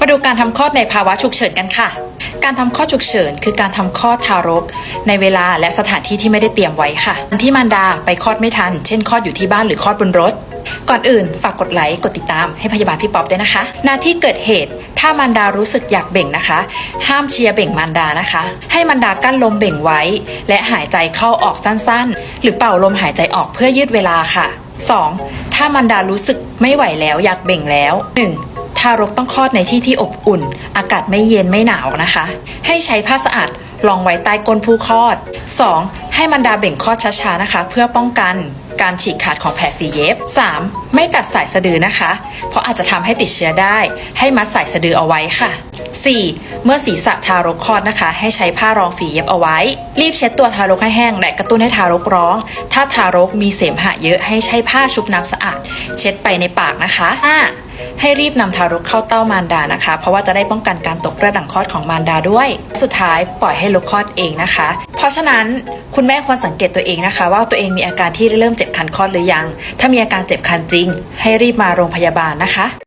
มาดูการทำคลอดในภาวะฉุกเฉินกันค่ะ การทำคลอดฉุกเฉินคือการทำคลอดทารก ในเวลาและสถานที่ที่ไม่ได้เตรียมไว้ค่ะที่มารดาไปคลอดไม่ทัน เช่นคลอดอยู่ที่บ้านหรือคลอดบนรถ ก่อนอื่น ฝากกดไลค์กดติดตามให้พยาบาลพี่ป๊อปด้วยนะคะ หน้าที่เกิดเหตุ ถ้ามารดารู้สึกอยากเบ่งนะคะ ห้ามเชียร์เบ่งมารดานะคะ ให้มารดากั้นลมเบ่งไว้ และหายใจเข้าออกสั้นๆ หรือเป่าลมหายใจออกเพื่อยืดเวลาค่ะ 2. ถ้ามารดารู้สึกไม่ไหวแล้วอยากเบ่งแล้ว 1. ทารกต้องคลอดในที่ที่อบอุ่น อากาศไม่เย็นไม่หนาวนะคะ ให้ใช้ผ้าสะอาดรองไว้ใต้ก้นผู้คลอด 2. ให้มันดาเบ่งคลอดช้าๆนะคะ เพื่อป้องกันการฉีกขาดของแผลฝีเย็บ 3. ไม่ตัดสายสะดือนะคะ เพราะอาจจะทำให้ติดเชื้อได้ ให้มัดสายสะดือเอาไว้ค่ะ 4. เมื่อศีรษะทารกคลอดนะคะ ให้ใช้ผ้ารองฝีเย็บเอาไว้ รีบเช็ดตัวทารกให้แห้งและกระตุ้นให้ทารกร้อง ถ้าทารกมีเสมหะเยอะให้ใช้ผ้าชุบน้ำสะอาด เช็ดไปในปากนะคะ 5. ให้รีบนำทารกเข้าเต้ามารดานะคะ เพราะว่าจะได้ป้องกันการตกเลือดหลังคลอดของมารดาด้วย สุดท้ายปล่อยให้ลูกคลอดเองนะคะ เพราะฉะนั้นคุณแม่ควรสังเกตตัวเองนะคะ ว่าตัวเองมีอาการที่เริ่มเจ็บคันคลอดหรือยัง ถ้ามีอาการเจ็บคันจริง ให้รีบมาโรงพยาบาลนะคะ